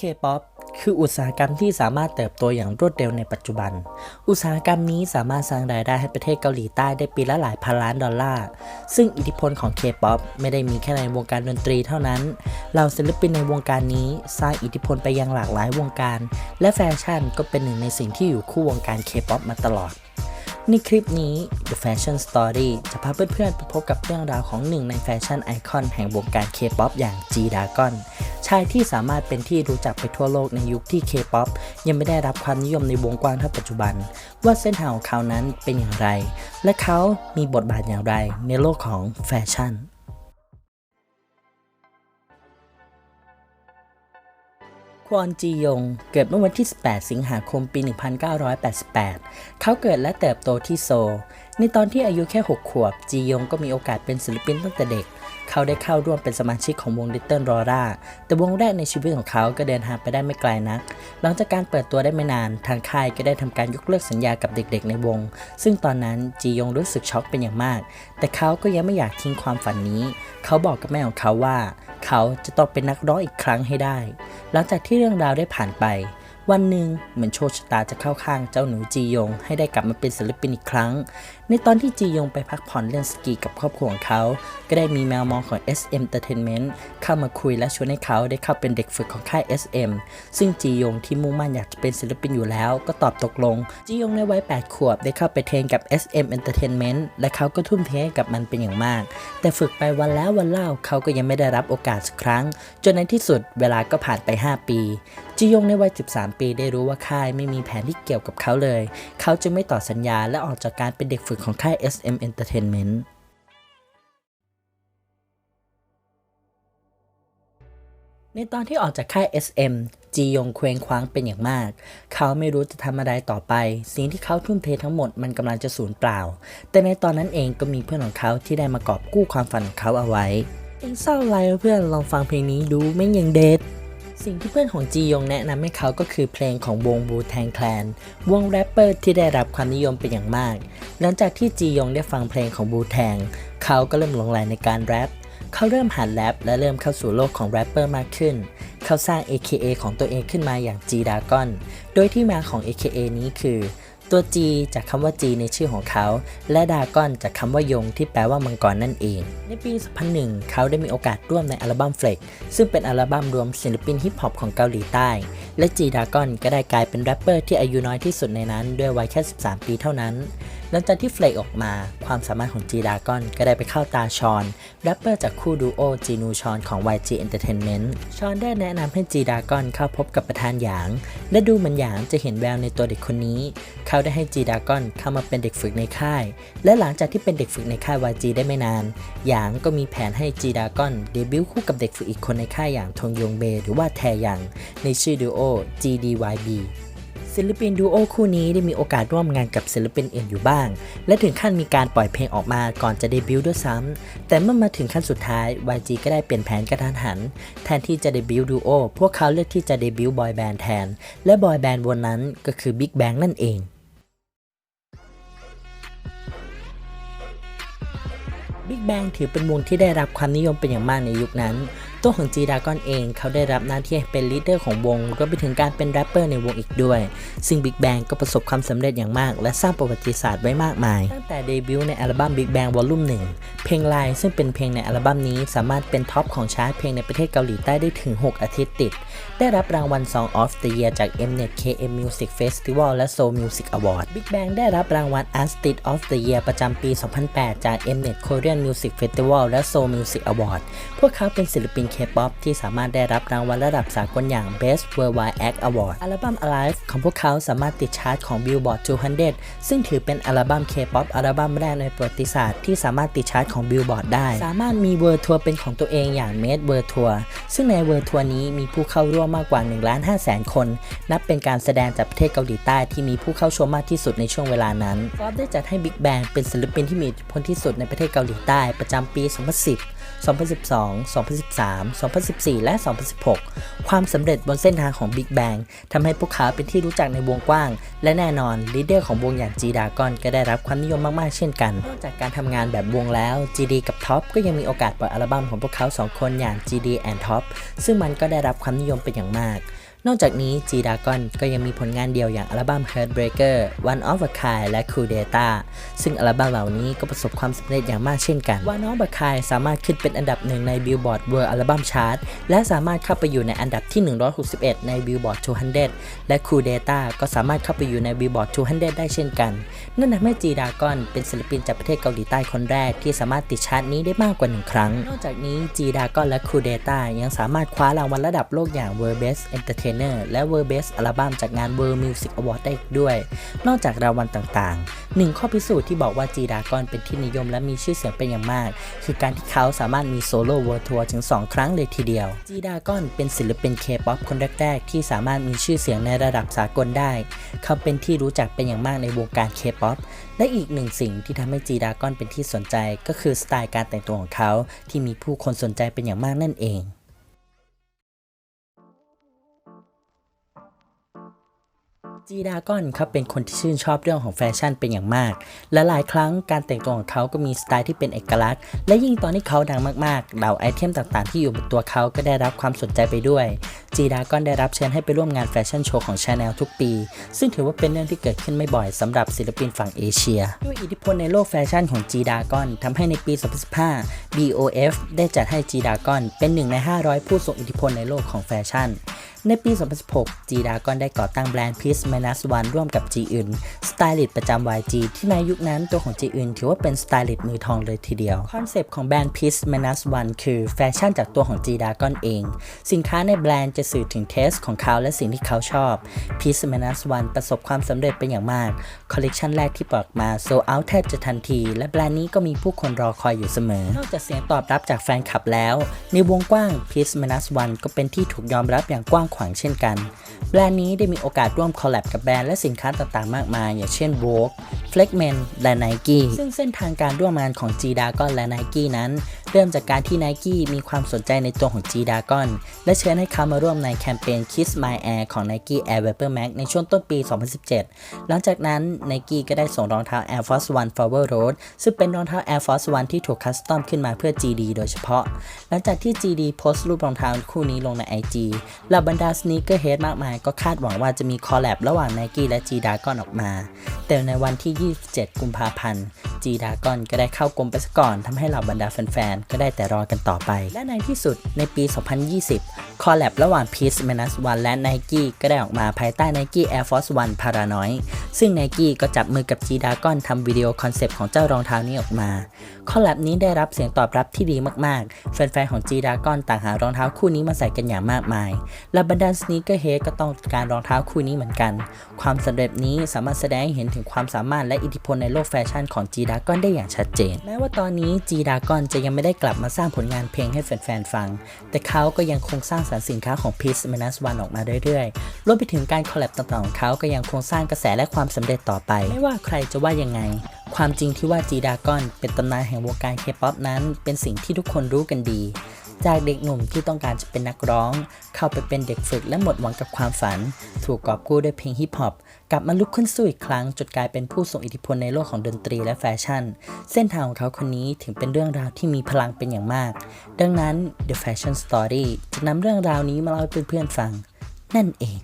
K-POP คืออุตสาหกรรมที่สามารถเติบโตอย่างรวดเร็วในปัจจุบัน อุตสาหกรรมนี้สามารถสร้างรายได้ให้ประเทศเกาหลีใต้ได้ปีละหลายพันล้านดอลลาร์ ซึ่งอิทธิพลของ K-POP ไม่ได้มีแค่ในวงการดนตรีเท่านั้นเหล่าศิลปินในวงการนี้สร้างอิทธิพลไปยังหลากหลายวงการ และแฟชั่นก็เป็นหนึ่งในสิ่งที่อยู่คู่วงการ K-POP มาตลอด ในคลิปนี้ The Fashion Story จะพาเพื่อนๆไปพบกับเรื่องราวของหนึ่งในแฟชั่นไอคอนแห่งวงการ K-POP อย่าง G Dragon ชายที่สามารถเป็นที่รู้จักไปทั่วโลกในยุคที่ K-POP ยังไม่ได้รับความนิยมในวงกว้างเท่าปัจจุบัน ว่าเส้นทางของเขานั้นเป็นอย่างไร และเขามีบทบาทอย่างไรในโลกของแฟชั่น ควอนจียง เกิดเมื่อวันที่ 18 สิงหาคมปี 1988 เขาเกิดและเติบโตที่โซลในตอนที่อายุแค่ 6 ขวบ จียงก็มีโอกาสเป็นศิลปินตั้งแต่เด็ก เขาได้เข้าร่วมเป็นสมาชิกของวง Little Rora แต่วงแรกในชีวิตของเขาก็เดินทางไปได้ไม่ไกลนัก หลังจากการเปิดตัวได้ไม่นาน ทางค่ายก็ได้ทำการยกเลิกสัญญากับเด็กๆในวง ซึ่งตอนนั้นจียงรู้สึกช็อกเป็นอย่างมาก แต่เขาก็ยังไม่อยากทิ้งความฝันนี้ เขาบอกกับแม่ของเขาว่า เขาจะต้องเป็นนักร้องอีกครั้งให้ได้ หลังจากที่เรื่องราวได้ผ่านไปวันหนึ่งเหมือนโชคชะตาจะเข้าข้างเจ้าหนูจียง ให้ได้กลับมาเป็นศิลปินอีกครั้ง ในตอนที่จียงไปพักผ่อนเล่นสกีกับครอบครัวของเขา ก็ได้มีแมวมองของ SM Entertainment เข้ามาคุยและชวนให้เขาได้เข้าเป็นเด็กฝึกของค่าย SM ซึ่งจียงที่มุ่งมั่นอยากจะเป็นศิลปินอยู่แล้ว ก็ตอบตกลง จียงในวัย 8 ขวบได้เข้าไปเทรนกับ SM Entertainment และเขาก็ทุ่มเทให้กับมันเป็นอย่างมาก แต่ฝึกไปวันแล้ววันเล่าเขาก็ยังไม่ได้รับโอกาสสักครั้ง จนในที่สุดเวลาก็ผ่านไป 5 ปี จียงในวัย 13 ปีได้รู้ว่าค่ายไม่มีแผนที่เกี่ยวกับเขาเลย เขาจึงไม่ต่อสัญญาและออกจากการเป็นเด็กฝึกของค่าย SM Entertainment ในตอนที่ออกจากค่าย SM จียงเคว้งคว้างเป็นอย่างมาก เขาไม่รู้จะทำอะไรต่อไป สิ่งที่เขาทุ่มเททั้งหมดมันกำลังจะสูญเปล่า แต่ในตอนนั้นเองก็มีเพื่อนของเขาที่ได้มากอบกู้ความฝันของเขาเอาไว้เองเศร้าไรเพื่อนลองฟังเพลงนี้ดูไม่ยังเด็ด สิ่งที่เพื่อนของจียงแนะนำให้เขาก็คือเพลงของวงบูแทงแคลนวงแรปเปอร์ที่ได้รับความนิยมเป็นอย่างมาก หลังจากที่จียงได้ฟังเพลงของบูแทง เขาก็เริ่มหลงใหลในการแรปเขาเริ่มหัดแรปและเริ่มเข้าสู่โลกของแรปเปอร์มากขึ้น เขาสร้าง AKA ของตัวเองขึ้นมาอย่าง G Dragon โดยที่มาของ AKA นี้คือ ตัว G จากคำว่า G ในชื่อของเขา และดากอนจากคำว่ายงที่แปลว่ามังกรนั่นเอง ในปี 2001 เขาได้มีโอกาสร่วมในอัลบั้ม Flex ซึ่งเป็นอัลบั้มรวมศิลปินฮิปฮอปของเกาหลีใต้ และจีดากอนก็ได้กลายเป็นแรปเปอร์ที่อายุน้อยที่สุดในนั้นด้วยวัยแค่ 13 ปีเท่านั้น หลังจากที่ Flex ออกมา ความสามารถของ G Dragon ก็ได้ไปเข้าตาชอนแรปเปอร์จากคู่ดูโอจีนูชอนของ YG Entertainment ชอนได้แนะนำให้ G Dragon เข้าพบกับประธานหยาง และดูเหมือนหยางจะเห็นแววในตัวเด็กคนนี้ เขาได้ให้ G Dragon เข้ามาเป็นเด็กฝึกในค่าย และหลังจากที่เป็นเด็กฝึกในค่าย YG ได้ไม่นาน หยางก็มีแผนให้ G Dragon เดบิวต์คู่กับเด็กฝึกอีกคนในค่ายอย่างทงยงเบหรือว่าแทหยางในชื่อดูโอ GDYB ศิลปินดูโอคู่นี้ได้มีโอกาสร่วมงานกับศิลปินอื่นอยู่บ้าง และถึงขั้นมีการปล่อยเพลงออกมาก่อนจะเดบิวต์ด้วยซ้ำแต่เมื่อมาถึงขั้นสุดท้าย YG ก็ได้เปลี่ยนแผนกระทันหัน แทนที่จะเดบิวต์ดูโอพวกเขาเลือกที่จะเดบิวต์บอยแบนด์แทน และบอยแบนด์วงนั้นก็คือ Big Bang นั่นเอง Big Bang ถือเป็นวงที่ได้รับความนิยมเป็นอย่างมากในยุคนั้น ตัวของ G Dragon เองเขาได้รับหน้าที่เป็นลีดเดอร์ของวงรวมไปถึงการเป็นแรปเปอร์ในวงอีกด้วย ซึ่ง Big Bang ก็ประสบความสำเร็จอย่างมาก และสร้างประวัติศาสตร์ไว้มากมาย ตั้งแต่เดบิวต์ในอัลบั้ม Big Bang Volume 1 เพลง Line ซึ่งเป็นเพลงในอัลบั้มนี้สามารถเป็นท็อปของชาร์ตเพลงในประเทศเกาหลีใต้ได้ถึง 6 อาทิตย์ติด ได้รับรางวัล Song of the Year จาก Mnet KM Music Festival และ Soul Music Award Big Bang ได้รับรางวัล Artist of the Year ประจำปี 2008 จาก Mnet Korean Music Festival และ Soul Music Award พวกเขาเป็นศิลปิน K-POP ที่สามารถได้รับรางวัลระดับสากลอย่าง Best Worldwide Act Award อัลบั้ม Alive ของพวกเขาสามารถติดชาร์ตของ Billboard 200 ซึ่งถือเป็นอัลบั้ม K-POP อัลบั้มแรกในประวัติศาสตร์ที่สามารถติดชาร์ตของ Billboard ได้ สามารถมี World Tour เป็นของตัวเองอย่าง Made World Tour ซึ่งใน World Tour นี้มีผู้เข้าร่วมมากกว่า1ล้าน5แสนคน นับเป็นการแสดงจากประเทศเกาหลีใต้ที่มีผู้เข้าชมมากที่สุดในช่วงเวลานั้นฟอบได้จัดให้ Big Bang เป็นศิลปินที่มีอิทธิพลที่สุดในประเทศเกาหลีใต้ประจำปี 2010 2012 2013 2014 และ 2016 ความสำเร็จบนเส้นทางของ Big Bang ทำให้พวกเขาเป็นที่รู้จักในวงกว้าง และแน่นอนลีดเดอร์ของวงอย่างจีดากอนก็ได้รับความนิยมมากๆ เช่นกันนอกจากการทำงานแบบวงแล้ว GD กับท็อปก็ยังมีโอกาสปล่อยอัลบั้มของพวกเขา 2 คนอย่าง GD and Top ซึ่งมันก็ได้รับความนิยมเป็นอย่างมาก นอกจากนี้ G Dragon ก็ยังมีผลงานเดียวอย่างอัลบั้ม Heartbreaker One of a Kind และ Cool Data ซึ่งอัลบั้มเหล่านี้ก็ประสบความสำเร็จอย่างมากเช่นกัน One of a Kind สามารถขึ้นเป็นอันดับหนึ่งใน Billboard World Album Chart และสามารถเข้าไปอยู่ในอันดับที่ 161 ใน Billboard 200 และ Cool Data ก็สามารถเข้าไปอยู่ใน Billboard 200 ได้เช่นกัน นั่นทำให้ G Dragon เป็นศิลปินจากประเทศเกาหลีใต้คนแรกที่สามารถติดชาร์ตนี้ได้มากกว่าหนึ่งครั้ง นอกจากนี้ G Dragon และ Cool Data ยังสามารถคว้ารางวัลระดับโลกอย่าง World Best Entertainment Entertainer และ World Best Album จากงาน World Music Award ได้อีกด้วย นอกจากรางวัลต่างๆหนึ่งข้อพิสูจน์ที่บอกว่า G Dragon เป็นที่นิยมและมีชื่อเสียงเป็นอย่างมาก คือการที่เขาสามารถมีโซโล่ World Tour ถึง 2 ครั้งเลยทีเดียว G Dragon เป็นศิลปิน K-POP คนแรกๆ ที่สามารถมีชื่อเสียงในระดับสากลได้ เขาเป็นที่รู้จักเป็นอย่างมากในวงการ K-POP และอีกหนึ่งสิ่งที่ทำให้ G Dragon เป็นที่สนใจ ก็คือสไตล์การแต่งตัวของเขาที่มีผู้คนสนใจเป็นอย่างมากนั่นเอง จีดากอนเขาเป็นคนที่ชื่นชอบเรื่องของแฟชั่นเป็นอย่างมาก และหลายครั้งการแต่งตัวของเขาก็มีสไตล์ที่เป็นเอกลักษณ์ และยิ่งตอนที่เขาดังมากๆเหล่าไอเทมต่างๆ ที่อยู่บนตัวเขาก็ได้รับความสนใจไปด้วยจีดากอนได้รับเชิญให้ไปร่วมงานแฟชั่นโชว์ของชาแนลทุกปี ซึ่งถือว่าเป็นเรื่องที่เกิดขึ้นไม่บ่อยสำหรับศิลปินฝั่งเอเชีย ด้วยอิทธิพลในโลกแฟชั่นของจีดากอนทำให้ในปี 2015 BOF ได้จัดให้จีดากอนเป็นหนึ่งใน 500 ผู้ทรงอิทธิพลในโลกของแฟชั่น ในปี 2016 จีดากอนได้ก่อตั้งแบรนด์ Peace Minus One ร่วมกับจีอึนสไตลิสต์ประจำ YG ที่ในยุคนั้นตัวของจีอึนถือว่าเป็นสไตลิสต์มือทองเลยทีเดียว คอนเซปต์ของแบรนด์ Peace Minus One คือแฟชั่นจากตัวของจีดากอนเอง สินค้าในแบรนด์จะสื่อถึงเทสของเขาและสิ่งที่เขาชอบ Peace Minus One ประสบความสำเร็จเป็นอย่างมาก คอลเลกชันแรกที่ปล่อยออกมาโซเอาแทบจะทันที และแบรนด์นี้ก็มีผู้คนรอคอยอยู่เสมอ นอกจากเสียงตอบรับจากแฟนคลับแล้ว ในวงกว้าง Peace Minus One ก็เป็นที่ถูกยอมรับอย่างกว้างขวางเช่นกัน แบรนด์นี้ได้มีโอกาสร่วมคอลแลบกับแบรนด์และสินค้าต่างๆ มากมาย อย่างเช่น Vogue f l e x m a n และ Nike ซึ่งเส้นทางการร่วมงานของ G Dragon และ Nike นั้น เริ่มจากการที่ Nike มีความสนใจในตัวของ G Dragon และเชิญให้เขามาร่วมในแคมเปญ Kiss My Air ของ Nike Air Vapor Max ในช่วงต้นปี 2017 หลังจากนั้น Nike ก็ได้ส่งรองเท้า Air Force One Flower Road ซึ่งเป็นรองเท้า Air Force One ที่ถูกคัสตอมขึ้นมาเพื่อ GD โดยเฉพาะ หลังจากที่ GD โพสต์รูปรองเท้าคู่นี้ลงใน IG เหล่าบรรดาสนีกเกอร์เฮดมากมายก็คาดหวังว่าจะมีคอลแลบระหว่าง Nike และ G Dragon ออกมา แต่ในวันที่ 27 กุมภาพันธ์ G Dragon ก็ได้เข้ากรมไปซะก่อนทำให้เหล่าบรรดาแฟนๆก็ได้แต่รอกันต่อไป และในที่สุดในปี 2020 คอลแลบระหว่าง Peace Minus One และ Nike ก็ได้ออกมาภายใต้ Nike Air Force One Paranoid ซึ่ง Nike ก็จับมือกับ G Dragon ทำวิดีโอคอนเซปต์ของเจ้ารองเท้านี้ออกมา คอลแลบนี้ได้รับเสียงตอบรับที่ดีมากๆ แฟนๆของ G Dragon ต่างหารองเท้าคู่นี้มาใส่กันอย่างมากมาย และบรรดาสนีกเกอร์เฮดก็ต้องการรองเท้าคู่นี้เหมือนกัน ความสำเร็จนี้สามารถแสดงให้เห็นถึงความสามารถและอิทธิพลในโลกแฟชั่นของ G Dragon ได้อย่างชัดเจน แม้ว่าตอนนี้ G Dragon จะยังไม่ได้กลับมาสร้างผลงานเพลงให้แฟนๆฟัง แต่เขาก็ยังคงสร้างสรรค์สินค้าของ Peace Minus One ออกมาเรื่อยๆ รวมไปถึงการคอลแลบต่างๆของเขาก็ยังคงสร้างกระแสและความสำเร็จต่อไป ไม่ว่าใครจะว่ายังไง ความจริงที่ว่า G Dragon เป็นตำนานแห่งวงการ K-POP นั้น เป็นสิ่งที่ทุกคนรู้กันดี จากเด็กหนุ่มที่ต้องการจะเป็นนักร้อง เข้าไปเป็นเด็กฝึกและหมดหวังกับความฝัน ถูกกอบกู้ด้วยเพลงฮิปฮอปกลับมาลุกขึ้นสู้อีกครั้งจนกลายเป็นผู้ทรงอิทธิพลในโลกของดนตรีและแฟชั่น เส้นทางของเขาคนนี้ถึงเป็นเรื่องราวที่มีพลังเป็นอย่างมาก ดังนั้น The Fashion Story จะนำเรื่องราวนี้มาเล่าให้เพื่อนๆฟัง นั่นเอง